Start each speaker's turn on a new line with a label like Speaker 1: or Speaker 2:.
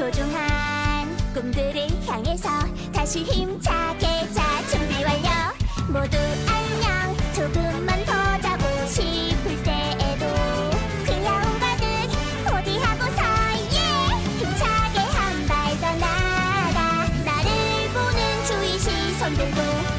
Speaker 1: 소중한 꿈들을 향해서 다시 힘차게 자 준비 완료. 모두 안녕. 조금만 더 자고 싶을 때에도 그냥 가득 포디하고서 예 힘차게 한 발 더 나가 나를 보는 주의 시선들도